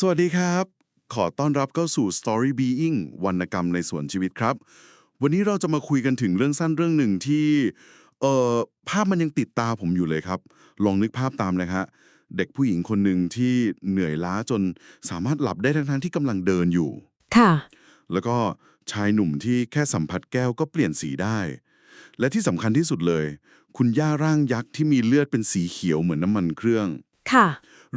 สวัสดีครับ ขอต้อนรับเข้าสู่ Story Being วรรณกรรมในสวนชีวิตครับ วันนี้เราจะมาคุยกันถึงเรื่องสั้นเรื่องหนึ่งที่เอ่อภาพมันยังติดตาผมอยู่เลยครับ ลองนึกภาพตามเลยฮะเด็กผู้หญิงคนหนึ่งที่เหนื่อยล้าจนสามารถหลับได้ทั้งๆที่กำลังเดินอยู่ ค่ะ แล้วก็ชายหนุ่มที่แค่สัมผัสแก้วก็เปลี่ยนสีได้ และที่สำคัญที่สุดเลย คุณย่าร่างยักษ์ที่มีเลือดเป็นสีเขียวเหมือนน้ำมันเครื่อง ค่ะ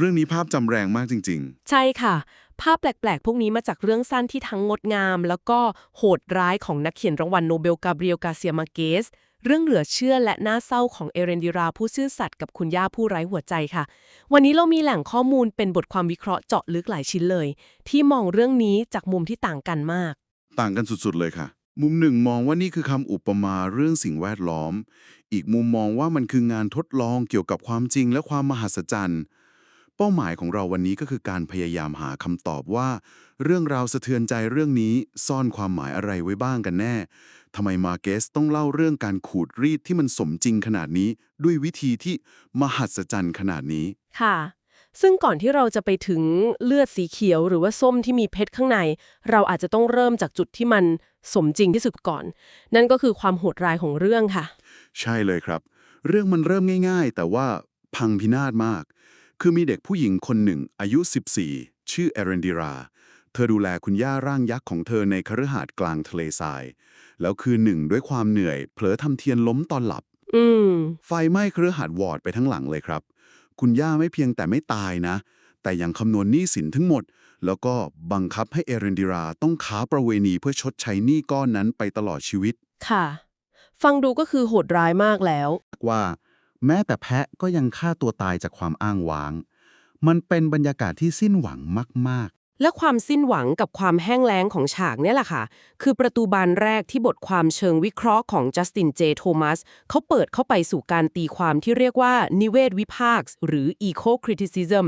เรื่องนี้ภาพจำแรงมากจริงใช่ค่ะ ภาพแปลก ๆ พวกนี้มาจากเรื่องสั้นที่ทั้งงดงาม แล้วก็โหดร้ายของนักเขียนรางวัลโนเบลกาเบรียลกาเซียมาเกส เรื่องเหลือเชื่อและน่าเศร้าของเอเรนดิราผู้ซื่อสัตย์กับคุณย่าผู้ไร้หัวใจค่ะ วันนี้เรามีแหล่งข้อมูลเป็นบทความวิเคราะห์เจาะลึกหลายชิ้นเลย ที่มองเรื่องนี้จากมุมที่ต่างกันมากๆต่างกันสุดๆเลยค่ะ มุมหนึ่งมองว่านี่คือคำอุปมาเรื่องสิ่งแวดล้อม อีกมุมมองว่ามันคืองานทดลองเกี่ยวกับความจริงและความมหัศจรรย์ เป้าหมายของเราวันนี้ก็คือการพยายามหาคำตอบว่า เรื่องราวสะเทือนใจเรื่องนี้ซ่อนความหมายอะไรไว้บ้างกันแน่ทำไมมาเกสต้องเล่าเรื่องการขูดรีดที่มันสมจริงขนาดนี้ ด้วยวิธีที่มหัศจรรย์ขนาดนี้ ค่ะ ซึ่งก่อนที่เราจะไปถึงเลือดสีเขียวหรือว่าส้มที่มีเพชรข้างใน เราอาจจะต้องเริ่มจากจุดที่มันสมจริงที่สุดก่อน นั่นก็คือความโหดร้ายของเรื่องค่ะ ใช่เลยครับ เรื่องมันเริ่มง่าย ๆ แต่ว่าพังพินาศมาก คือมีเด็กผู้หญิงคนหนึ่งอายุ 14 ชื่อเอเรนดิรา เธอดูแลคุณย่าร่างยักษ์ของเธอในคฤหาสน์กลางทะเลทราย แล้วคืนหนึ่งด้วยความเหนื่อย เผลอทำเทียนล้มตอนหลับอืมไฟไหม้คฤหาสน์วอดไปทั้งหลังเลยครับ คุณย่าไม่เพียงแต่ไม่ตายนะ แต่ยังคำนวณหนี้สินทั้งหมด แล้วก็บังคับให้เอเรนดิราต้องค้าประเวณีเพื่อชดใช้หนี้ก้อนนั้นไปตลอดชีวิต ค่ะ ฟังดูก็คือโหดร้ายมากแล้ว ว่า แม้แต่แพะก็ยังฆ่าตัวตายจากความอ้างว้าง มันเป็นบรรยากาศที่สิ้นหวังมากและความสิ้นหวังกับความแห้งแล้งของฉากเนี่ยแหละค่ะ คือประตูบานแรกที่บทความเชิงวิเคราะห์ของจัสตินเจโทมัสเขาเปิดเข้าไปสู่การตีความที่เรียกว่า นิเวศวิพากษ์หรือ eco criticism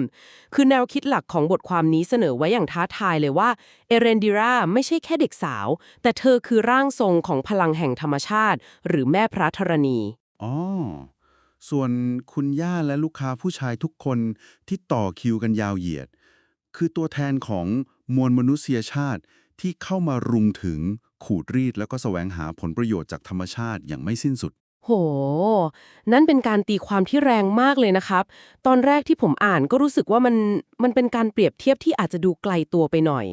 คือแนวคิดหลักของบทความนี้เสนอไว้อย่างท้าทายเลยว่าเอเรนดิราไม่ใช่แค่เด็กสาว แต่เธอคือร่างทรงของพลังแห่งธรรมชาติ หรือแม่พระธรณีๆอ๋อ ส่วนคุณย่าและลูกค้าผู้ชายทุกคนที่ต่อคิวกันยาวเหยียด คือตัวแทนของมวลมนุษยชาติที่เข้ามารุงถึงขูดรีดแล้วก็แสวงหาผลประโยชน์จากธรรมชาติอย่างไม่สิ้นสุด โห นั่นเป็นการตีความที่แรงมากเลยนะครับ ตอนแรกที่ผมอ่านก็รู้สึกว่ามันมันเป็นการเปรียบเทียบที่อาจจะดูไกลตัวไปหน่อย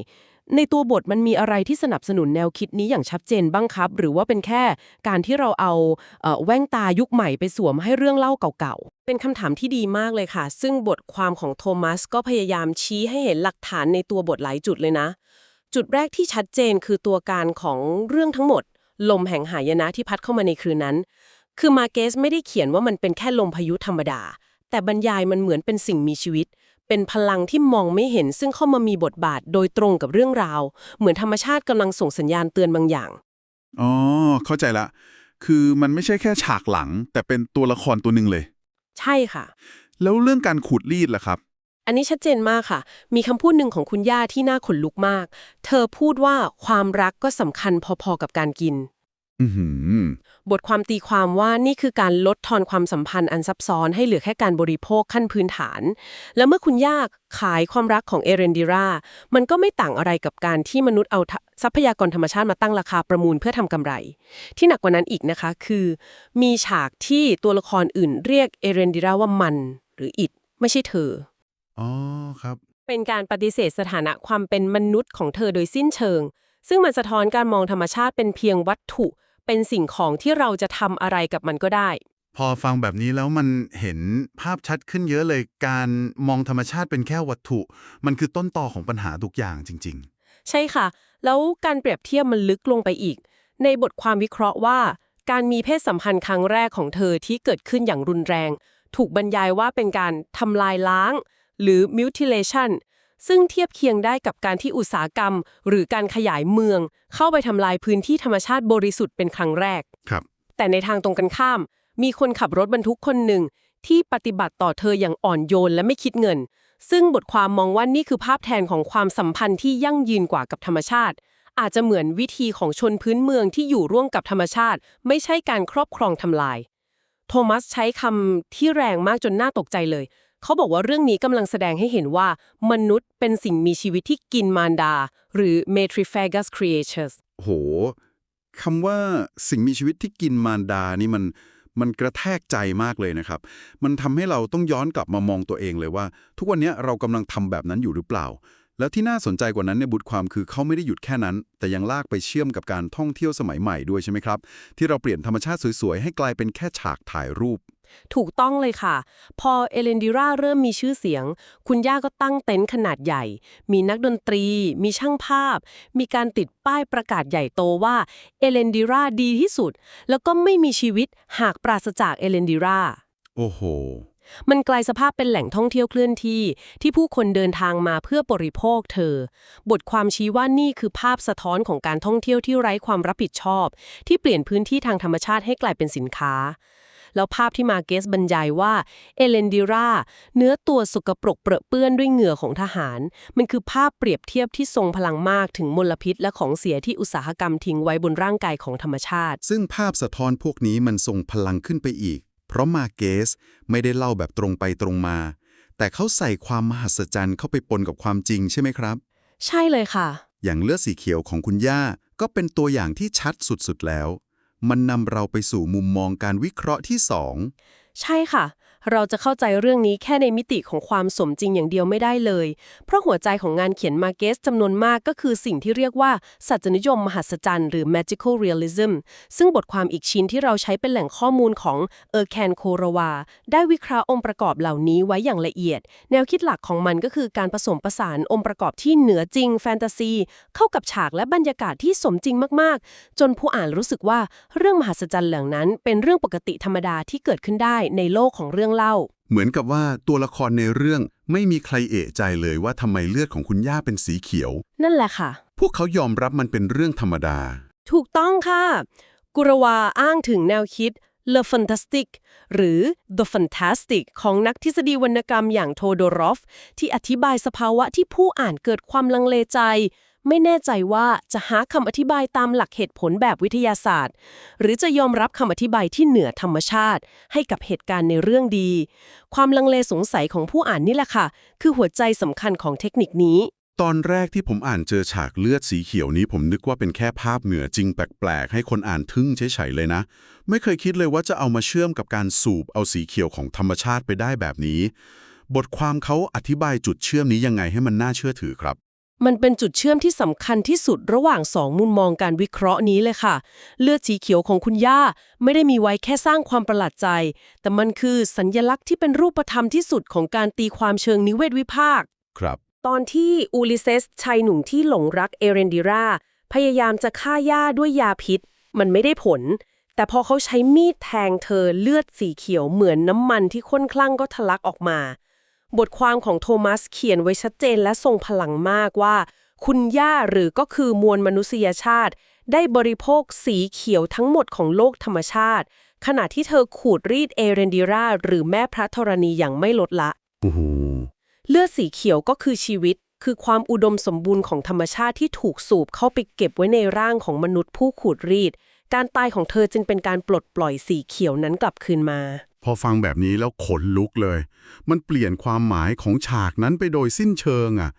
ในตัวบทมันมีอะไรที่สนับสนุนแนวคิดนี้อย่างชัดเจนบ้างครับ หรือว่าเป็นแค่การที่เราเอาเอแว่นตายุคใหม่ไปสวมให้เรื่องเล่าเก่าๆ เป็นคำถามที่ดีมากเลยค่ะ ซึ่งบทความของโทมัสก็พยายามชี้ให้เห็นหลักฐานในตัวบทหลายจุดเลยนะ จุดแรกที่ชัดเจนคือตัวการของเรื่องทั้งหมด ลมแห่งหายนะที่พัดเข้ามาในคืนนั้น คือมาเกสไม่ได้เขียนว่ามันเป็นแค่ลมพายุธรรมดา แต่บรรยายมันเหมือนเป็นสิ่งมีชีวิต เป็นพลังที่มองไม่เห็นซึ่งเข้ามามีบทบาทโดยตรงกับเรื่องราว เหมือนธรรมชาติกำลังส่งสัญญาณเตือนบางอย่าง อ๋อ เข้าใจละ คือมันไม่ใช่แค่ฉากหลัง แต่เป็นตัวละครตัวหนึ่งเลย ใช่ค่ะ แล้วเรื่องการขูดรีดล่ะครับ อันนี้ชัดเจนมากค่ะ มีคำพูดหนึ่งของคุณย่าที่น่าขนลุกมาก เธอพูดว่าความรักก็สำคัญพอๆกับการกินอือหือ บทความตีความว่านี่คือการลดทอนความสัมพันธ์อันซับซ้อนให้เหลือแค่การบริโภคขั้นพื้นฐาน แล้วเมื่อคุณยากขายความรักของเอเรนดิรา มันก็ไม่ต่างอะไรกับการที่มนุษย์เอาทะทรัพยากรธรรมชาติมาตั้งราคาประมูลเพื่อทำกำไร ที่หนักกว่านั้นอีกนะคะคือ มีฉากที่ตัวละครอื่นเรียกเอเรนดิราว่ามัน หรืออิดไม่ใช่เธอ อ๋อครับ เป็นการปฏิเสธสถานะความเป็นมนุษย์ของเธอโดยสิ้นเชิง ซึ่งมันสะท้อนการมองธรรมชาติเป็นเพียงวัตถุ เป็นสิ่งของที่เราจะทำอะไรกับมันก็ได้ พอฟังแบบนี้แล้วมันเห็นภาพชัดขึ้นเยอะเลย การมองธรรมชาติเป็นแค่วัตถุ มันคือต้นตอของปัญหาทุกอย่างจริงใช่ค่ะ แล้วการเปรียบเทียบมันลึกลงไปอีก ในบทความวิเคราะห์ว่า การมีเพศสัมพันธ์ครั้งแรกของเธอที่เกิดขึ้นอย่างรุนแรง ถูกบรรยายว่าเป็นการทำลายล้าง หรือ mutilation ซึ่งเทียบเคียงได้กับการที่อุตสาหกรรม หรือการขยายเมือง เข้าไปทำลายพื้นที่ธรรมชาติบริสุทธิ์เป็นครั้งแรกๆครับ แต่ในทางตรงกันข้าม มีคนขับรถบรรทุกคนหนึ่ง ที่ปฏิบัติต่อเธออย่างอ่อนโยนและไม่คิดเงิน ซึ่งบทความมองว่านี่คือภาพแทนของความสัมพันธ์ที่ยั่งยืนกว่ากับธรรมชาติ อาจจะเหมือนวิธีของชนพื้นเมืองที่อยู่ร่วมกับธรรมชาติ ไม่ใช่การครอบครองทำลาย โทมัสใช้คำที่แรงมากจนน่าตกใจเลย เขาบอกว่าเรื่องนี้กำลังแสดงให้เห็นว่า มนุษย์เป็นสิ่งมีชีวิตที่กินมารดา หรือ matrifagus creatures โหคำว่าสิ่งมีชีวิตที่กินมารดานี่มันมันกระแทกใจมากเลยนะครับ มันทำให้เราต้องย้อนกลับมามองตัวเองเลยว่า ทุกวันนี้เรากำลังทำแบบนั้นอยู่หรือเปล่า แล้วที่น่าสนใจกว่านั้นในยบุตรความคือเขาไม่ได้หยุดแค่นั้น แต่ยังลากไปเชื่อมกับการท่องเที่ยวสมัยใหม่ด้วยใช่ไหมครับ ที่เราเปลี่ยนธรรมชาติสวยๆให้กลายเป็นแค่ฉากถ่ายรูป ถูกต้องเลยค่ะ พอเอเลนดิราเริ่มมีชื่อเสียง คุณย่าก็ตั้งเต็นท์ขนาดใหญ่ มีนักดนตรี มีช่างภาพ มีการติดป้ายประกาศใหญ่โตว่าเอเลนดิราดีที่สุด แล้วก็ไม่มีชีวิตหากปราศจากเอเลนดิราโอ้โหมันกลายสภาพเป็นแหล่งท่องเที่ยวเคลื่อนที่ ที่ผู้คนเดินทางมาเพื่อบริโภคเธอ บทความชี้ว่านี่คือภาพสะท้อนของการท่องเที่ยวที่ไร้ความรับผิดชอบ ที่เปลี่ยนพื้นที่ทางธรรมชาติให้กลายเป็นสินค้า แล้วภาพที่มาเกสบรรยายว่าเอเลนดิราเนื้อตัวสกปรกเปรอะเปื้อนด้วยเหงื่อของทหาร มันคือภาพเปรียบเทียบที่ทรงพลังมากถึงมลพิษ และของเสียที่อุตสาหกรรมทิ้งไว้บนร่างกายของธรรมชาติ ซึ่งภาพสะท้อนพวกนี้มันทรงพลังขึ้นไปอีก เพราะมาเกสไม่ได้เล่าแบบตรงไปตรงมา แต่เขาใส่ความมหัศจรรย์เข้าไปปนกับความจริงใช่ไหมครับ ใช่เลยค่ะ อย่างเลือดสีเขียวของคุณย่าก็เป็นตัวอย่างที่ชัดสุดๆแล้ว มันนำเราไปสู่มุมมองการวิเคราะห์ที่สอง ใช่ค่ะ เราจะเข้าใจเรื่องนี้แค่ในมิติของความสมจริงอย่างเดียวไม่ได้เลย เพราะหัวใจของงานเขียนมาเกสจำนวนมากก็คือสิ่งที่เรียกว่าสัจนิยมมหัศจรรย์หรือ magical realism ซึ่งบทความอีกชิ้นที่เราใช้เป็นแหล่งข้อมูลของเออร์แคนโครวาได้วิเคราะห์องค์ประกอบเหล่านี้ไว้อย่างละเอียด แนวคิดหลักของมันก็คือการผสมผสานองค์ประกอบที่เหนือจริงแฟนตาซี เข้ากับฉากและบรรยากาศที่สมจริงมากๆ จนผู้อ่านรู้สึกว่าเรื่องมหัศจรรย์เหล่านั้น เป็นเรื่องปกติธรรมดาที่เกิดขึ้นได้ในโลกของเรื่องรื่องเล่า เหมือนกับว่าตัวละครในเรื่องไม่มีใครเอะใจเลยว่าทำไมเลือดของคุณย่าเป็นสีเขียว นั่นแหละค่ะ พวกเขายอมรับมันเป็นเรื่องธรรมดา ถูกต้องค่ะ กุรวาอ้างถึงแนวคิด Le Fantastic หรือ The Fantastic ของนักทฤษฎีวรรณกรรมอย่างโทโดรอฟ ที่อธิบายสภาวะที่ผู้อ่านเกิดความลังเลใจ ไม่แน่ใจว่าจะหาคำอธิบายตามหลักเหตุผลแบบวิทยาศาสตร์ หรือจะยอมรับคำอธิบายที่เหนือธรรมชาติ ให้กับเหตุการณ์ในเรื่องดี ความลังเลสงสัยของผู้อ่านนี่แหละค่ะ คือหัวใจสำคัญของเทคนิคนี้ ตอนแรกที่ผมอ่านเจอฉากเลือดสีเขียวนี้ ผมนึกว่าเป็นแค่ภาพเหนือจริงแปลกๆให้คนอ่านทึ่งเฉยๆเลยนะ ไม่เคยคิดเลยว่าจะเอามาเชื่อมกับการสูบเอาสีเขียวของธรรมชาติไปได้แบบนี้บทความเขาอธิบายจุดเชื่อมนี้ยังไงให้มันน่าเชื่อถือครับ มันเป็นจุดเชื่อมที่สำคัญที่สุดระหว่างสองมุมมองการวิเคราะห์นี้เลยค่ะ เลือดสีเขียวของคุณย่า ไม่ได้มีไว้แค่สร้างความประหลาดใจ แต่มันคือสัญญลักษณ์ที่เป็นรูปธรรมที่สุดของการตีความเชิงนิเวศวิภาค ครับ ตอนที่อูลิเซสชายหนุ่มที่หลงรักเอเรนดิราพยายามจะฆ่าย่าด้วยยาพิษ มันไม่ได้ผล แต่พอเขาใช้มีดแทงเธอเลือดสีเขียวเหมือนน้ำมันที่ข้นคลั่งก็ทะลักออกมา บทความของโทมัสเขียนไว้ชัดเจนและทรงพลังมากว่า คุณย่าหรือก็คือมวลมนุษยชาติ ได้บริโภคสีเขียวทั้งหมดของโลกธรรมชาติ ขณะที่เธอขูดรีดเอเรนดิราหรือแม่พระธรณีอย่างไม่ลดละ เลือดสีเขียวก็คือชีวิต คือความอุดมสมบูรณ์ของธรรมชาติที่ถูกสูบเข้าไปเก็บไว้ในร่างของมนุษย์ผู้ขูดรีด การตายของเธอจึงเป็นการปลดปล่อยสีเขียวนั้นกลับคืนมา พอฟังแบบนี้แล้วขนลุกเลย มันเปลี่ยนความหมายของฉากนั้นไปโดยสิ้นเชิงอะ่ะ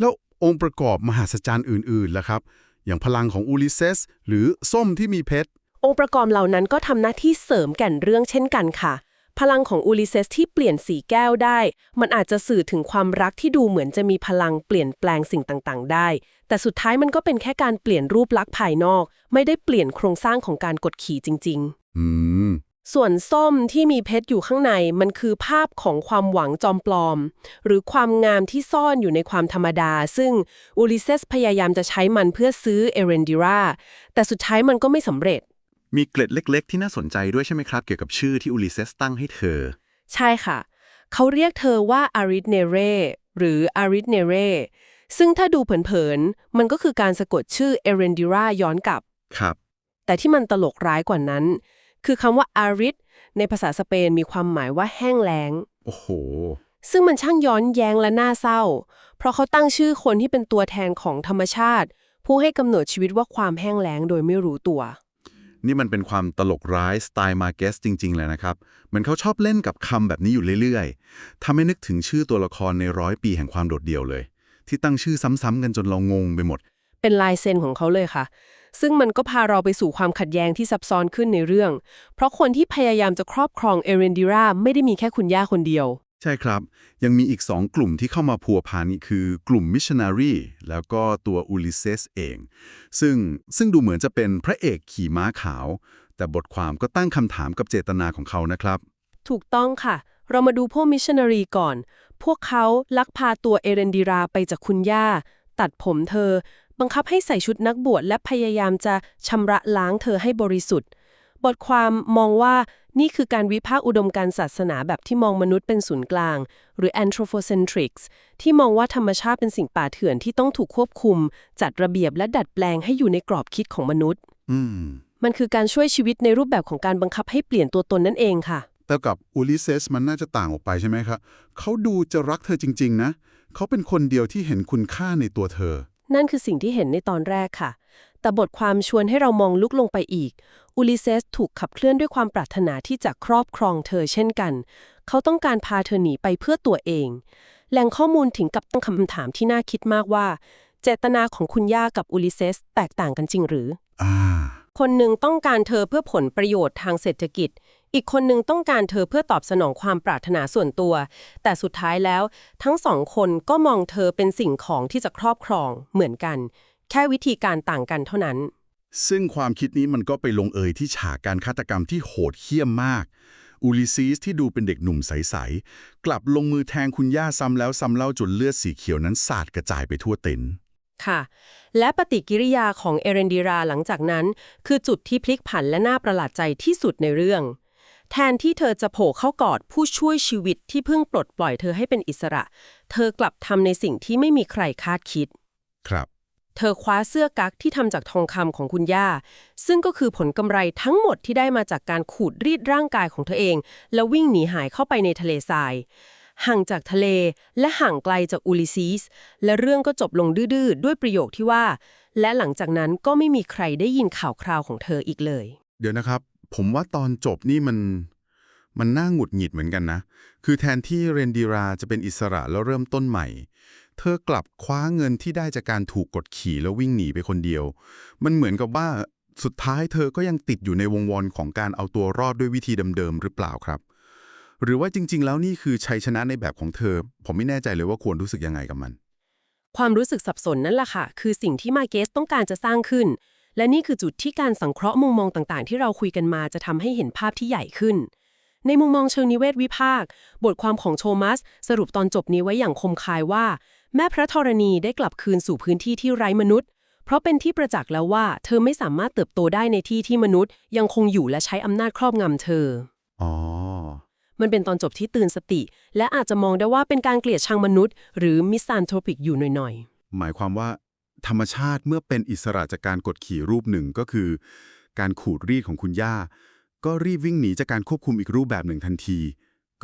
แล้วองค์ประกอบมหัศจรรย์อื่นๆล่ะครับ อย่างพลังของอูลิเซสหรือส้มที่มีเพชร องค์ประกอบเหล่านั้นก็ทำหน้าที่เสริมแก่นเรื่องเช่นกันค่ะ พลังของอูลิเซสที่เปลี่ยนสีแก้วได้ มันอาจจะสื่อถึงความรักที่ดูเหมือนจะมีพลังเปลี่ยนแปลงสิ่งต่างๆ ได้ แต่สุดท้ายมันก็เป็นแค่การเปลี่ยนรูปลักษณ์ภายนอก ไม่ได้เปลี่ยนโครงสร้างของการกดขี่จริง ๆ อืม ส่วนส้มที่มีเพชรอยู่ข้างในมันคือภาพของความหวังจอมปลอม หรือความงามที่ซ่อนอยู่ในความธรรมดา ซึ่งอูลิเซสพยายามจะใช้มันเพื่อซื้อเอเรนดิราแต่สุดท้ายมันก็ไม่สำเร็จ มีเกล็ดเล็ก ๆ ที่น่าสนใจด้วยใช่ไหมครับ เกี่ยวกับชื่อที่อูลิเซสตั้งให้เธอ ใช่ค่ะ เขาเรียกเธอว่าอาริ n เนเรหรืออาริ n เนเรซึ่งถ้าดูเผินๆมันก็คือการสะกดชื่อเอเรนดิราย้อนกลับครับ แต่ที่มันตลกร้ายกว่านั้น คือคำว่าอาริ d ในภาษาสเปนมีความหมายว่าแห้งแล้ง โอ้โห ซึ่งมันช่างย้อนแย้งและน่าเศร้า เพราะเขาตั้งชื่อคนที่เป็นตัวแทนของธรรมชาติ ผู้ให้กำเนิดชีวิตว่าความแห้งแล้งโดยไม่รู้ตัว นี่มันเป็นความตลกร้ายสไตล์มาเกสจริง ๆ เลยนะครับ เหมือนเขาชอบเล่นกับคำแบบนี้อยู่เรื่อยๆทำให้นึกถึงชื่อตัวละครในร้อยปีแห่งความโดดเดี่ยวเลย ที่ตั้งชื่อซ้ำๆกันจนเรางงไปหมด เป็นลายเซ็นของเขาเลยค่ะ ซึ่งมันก็พาเราไปสู่ความขัดแย้งที่ซับซ้อนขึ้นในเรื่อง เพราะคนที่พยายามจะครอบครองเอเรนดิราไม่ได้มีแค่คุณย่าคนเดียว ใช่ครับ ยังมีอีกสองกลุ่มที่เข้ามาพัวพันคือกลุ่มมิชชันนารีแล้วก็ตัวอูลิเซสเอง ซึ่งซึ่งดูเหมือนจะเป็นพระเอกขี่ม้าขาว แต่บทความก็ตั้งคำถามกับเจตนาของเขานะครับ ถูกต้องค่ะ เรามาดูพวกมิชชันนารีก่อน พวกเขาลักพาตัวเอเรนดิราไปจากคุณย่า ตัดผมเธอ บังคับให้ใส่ชุดนักบวชและพยายามจะชำระล้างเธอให้บริสุทธิ์ บทความมองว่านี่คือการวิพากษ์อุดมการณ์ศาสนาแบบที่มองมนุษย์เป็นศูนย์กลาง หรือ anthropocentrics ที่มองว่าธรรมชาติเป็นสิ่งป่าเถื่อนที่ต้องถูกควบคุม จัดระเบียบและดัดแปลงให้อยู่ในกรอบคิดของมนุษย์ อืม มันคือการช่วยชีวิตในรูปแบบของการบังคับให้เปลี่ยนตัวตนนั่นเองค่ะ แต่กับอูลิเซสมันน่าจะต่างออกไปใช่ไหมครับเขาดูจะรักเธอจริง ๆ นะ เขาเป็นคนเดียวที่เห็นคุณค่าในตัวเธอ นั่นคือสิ่งที่เห็นในตอนแรกค่ะ แต่บทความชวนให้เรามองลุกลงไปอีกอูลิเซสถูกขับเคลื่อนด้วยความปรารถนาที่จะครอบครองเธอเช่นกัน เขาต้องการพาเธอหนีไปเพื่อตัวเอง แหล่งข้อมูลถึงกับตั้งคำถามที่น่าคิดมากว่า เจตนาของคุณย่ากับอูลิเซสแตกต่างกันจริงหรืออ่าคนหนึ่งต้องการเธอเพื่อผลประโยชน์ทางเศรษฐกิจ อีกคนหนึ่งต้องการเธอเพื่อตอบสนองความปรารถนาส่วนตัว แต่สุดท้ายแล้ว ทั้งสองคนก็มองเธอเป็นสิ่งของที่จะครอบครองเหมือนกัน แค่วิธีการต่างกันเท่านั้น ซึ่งความคิดนี้มันก็ไปลงเอยที่ฉากการฆาตกรรมที่โหดเหี้ยมมากอูลิซีสที่ดูเป็นเด็กหนุ่มใส ๆ กลับลงมือแทงคุณย่าซ้ำแล้วซ้ำเล่าจนเลือดสีเขียวนั้นสาดกระจายไปทั่วเต็นท์ค่ะ และปฏิกิริยาของเอเรนดิราหลังจากนั้น คือจุดที่พลิกผันและน่าประหลาดใจที่สุดในเรื่อง แทนที่เธอจะโผล่เข้ากอดผู้ช่วยชีวิตที่เพิ่งปลดปล่อยเธอให้เป็นอิสระ เธอกลับทำในสิ่งที่ไม่มีใครคาดคิด ครับ เธอคว้าเสื้อกั๊กที่ทำจากทองคำของคุณย่า ซึ่งก็คือผลกำไรทั้งหมดที่ได้มาจากการขูดรีดร่างกายของเธอเอง แล้ววิ่งหนีหายเข้าไปในทะเลทราย ห่างจากทะเลและห่างไกลจากอูลิซีส และเรื่องก็จบลงดื้อๆด้วยประโยคที่ว่า และหลังจากนั้นก็ไม่มีใครได้ยินข่าวคราวของเธออีกเลย เดี๋ยวนะครับ ผมว่าตอนจบนี่มันมันน่าหงุดหงิดเหมือนกันนะ คือแทนที่เรนดีราจะเป็นอิสระแล้วเริ่มต้นใหม่ เธอกลับคว้าเงินที่ได้จากการถูกกดขี่แล้ววิ่งหนีไปคนเดียว มันเหมือนกับว่าสุดท้ายเธอก็ยังติดอยู่ในวงวนของการเอาตัวรอดด้วยวิธีเดิมๆหรือเปล่าครับ หรือว่าจริง ๆ แล้วนี่คือชัยชนะในแบบของเธอ ผมไม่แน่ใจเลยว่าควรรู้สึกยังไงกับมัน ความรู้สึกสับสนนั่นแหละค่ะ คือสิ่งที่มาเกสต้องการจะสร้างขึ้น และนี่คือจุดที่การสังเคราะห์มุมมองต่างๆ ที่เราคุยกันมาจะทำให้เห็นภาพที่ใหญ่ขึ้น ในมุมมองเชิงนิเวศวิภาค บทความของโทมัส สรุปตอนจบนี้ไว้อย่างคมคายว่า แม่พระธรณีได้กลับคืนสู่พื้นที่ที่ไร้มนุษย์ เพราะเป็นที่ประจักษ์แล้วว่า เธอไม่สามารถเติบโตได้ในที่ที่มนุษย์ ยังคงอยู่และใช้อำนาจครอบงำเธอ อ๋อ มันเป็นตอนจบที่ตื่นสติ และอาจจะมองได้ว่าเป็นการเกลียดชังมนุษย์ หรือมิสซานโทรปิกอยู่หน่อยๆ หมายความว่า ธรรมชาติเมื่อเป็นอิสระจากการกดขี่รูปหนึ่งก็คือ การขูดรีดของคุณย่า ก็รีบวิ่งหนีจากการควบคุมอีกรูปแบบหนึ่งทันที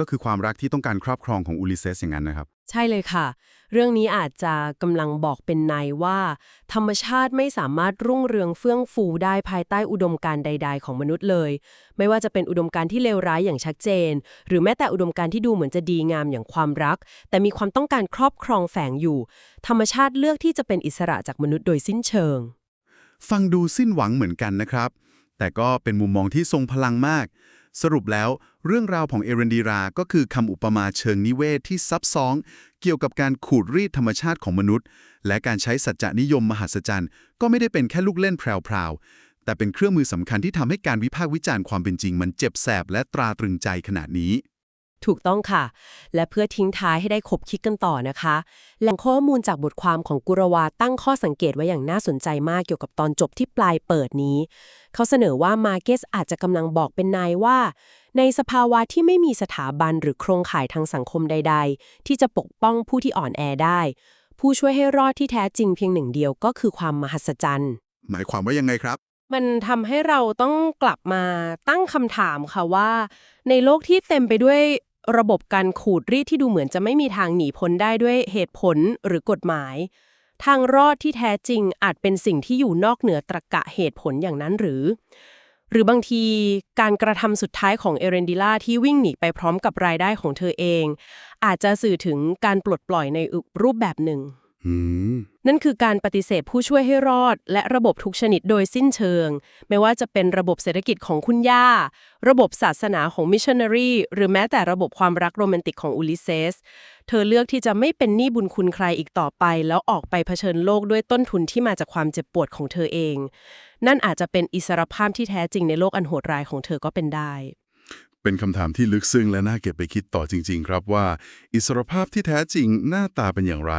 ก็คือความรักที่ต้องการครอบครองของอูลิเซสอย่างนั้นนะครับ ใช่เลยค่ะ เรื่องนี้อาจจะกำลังบอกเป็นในว่า ธรรมชาติไม่สามารถรุ่งเรืองเฟื่องฟูได้ภายใต้อุดมการณ์ใด ๆ ของมนุษย์เลย ไม่ว่าจะเป็นอุดมการณ์ที่เลวร้ายอย่างชัดเจน หรือแม้แต่อุดมการณ์ที่ดูเหมือนจะดีงามอย่างความรัก แต่มีความต้องการครอบครองแฝงอยู่ ธรรมชาติเลือกที่จะเป็นอิสระจากมนุษย์โดยสิ้นเชิง ฟังดูสิ้นหวังเหมือนกันนะครับ แต่ก็เป็นมุมมองที่ทรงพลังมาก สรุปแล้ว เรื่องราวของเอเรนดีรา ก็คือคำอุปมาเชิงนิเวศที่ซับซ้อนเกี่ยวกับการขูดรีดธรรมชาติของมนุษย์ และการใช้สัจจนิยมมหัศจรรย์ ก็ไม่ได้เป็นแค่ลูกเล่นแพรวๆแต่เป็นเครื่องมือสำคัญที่ทำให้การวิพากษ์วิจารณ์ความเป็นจริง มันเจ็บแสบและตราตรึงใจขนาดนี้ ถูกต้องค่ะ และเพื่อทิ้งท้ายให้ได้คบคิดกันต่อนะคะ แหล่งข้อมูลจากบทความของกุรวาตั้งข้อสังเกตไว้อย่างน่าสนใจมากเกี่ยวกับตอนจบที่ปลายเปิดนี้ เขาเสนอว่ามาเกสอาจจะกำลังบอกเป็นนายว่า ในสภาวะที่ไม่มีสถาบันหรือโครงข่ายทางสังคมใด ๆ ที่จะปกป้องผู้ที่อ่อนแอได้ ผู้ช่วยให้รอดที่แท้จริงเพียงหนึ่งเดียวก็คือความมหัศจรรย์ หมายความว่ายังไงครับมันทำให้เราต้องกลับมาตั้งคำถามค่ะว่า ในโลกที่เต็มไปด้วย ระบบการขูดรีดที่ดูเหมือนจะไม่มีทางหนีพ้นได้ด้วยเหตุผลหรือกฎหมาย ทางรอดที่แท้จริงอาจเป็นสิ่งที่อยู่นอกเหนือตรรกะเหตุผลอย่างนั้นหรือ หรือบางทีการกระทำสุดท้ายของเอเรนดิล่าที่วิ่งหนีไปพร้อมกับรายได้ของเธอเอง อาจจะสื่อถึงการปลดปล่อยในอีกรูปแบบหนึ่ง นั่นคือการปฏิเสธผู้ช่วยให้รอด และระบบทุกชนิดโดยสิ้นเชิง ไม่ว่าจะเป็นระบบเศรษฐกิจของคุณย่า ระบบศาสนาของมิชชันนารีหรือแม้แต่ระบบความรักโรแมนติกของอุลิเซส เธอเลือกที่จะไม่เป็นหนี้บุญคุณใครอีกต่อไป แล้วออกไปเผชิญโลกด้วยต้นทุนที่มาจากความเจ็บปวดของเธอเอง นั่นอาจจะเป็นอิสรภาพที่แท้จริงในโลกอันโหดร้ายของเธอก็เป็นได้ เป็นคำถามที่ลึกซึ้งและน่าเก็บไปคิดต่อจริง ๆ ครับว่า อิสรภาพที่แท้จริงหน้าตาเป็นอย่างไร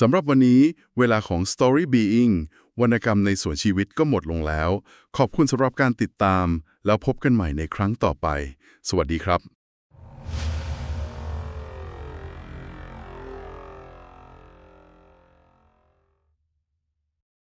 สำหรับวันนี้เวลาของ Story Being วรรณกรรมในส่วนชีวิตก็หมดลงแล้ว ขอบคุณสำหรับการติดตาม แล้วพบกันใหม่ในครั้งต่อไป สวัสดีครับ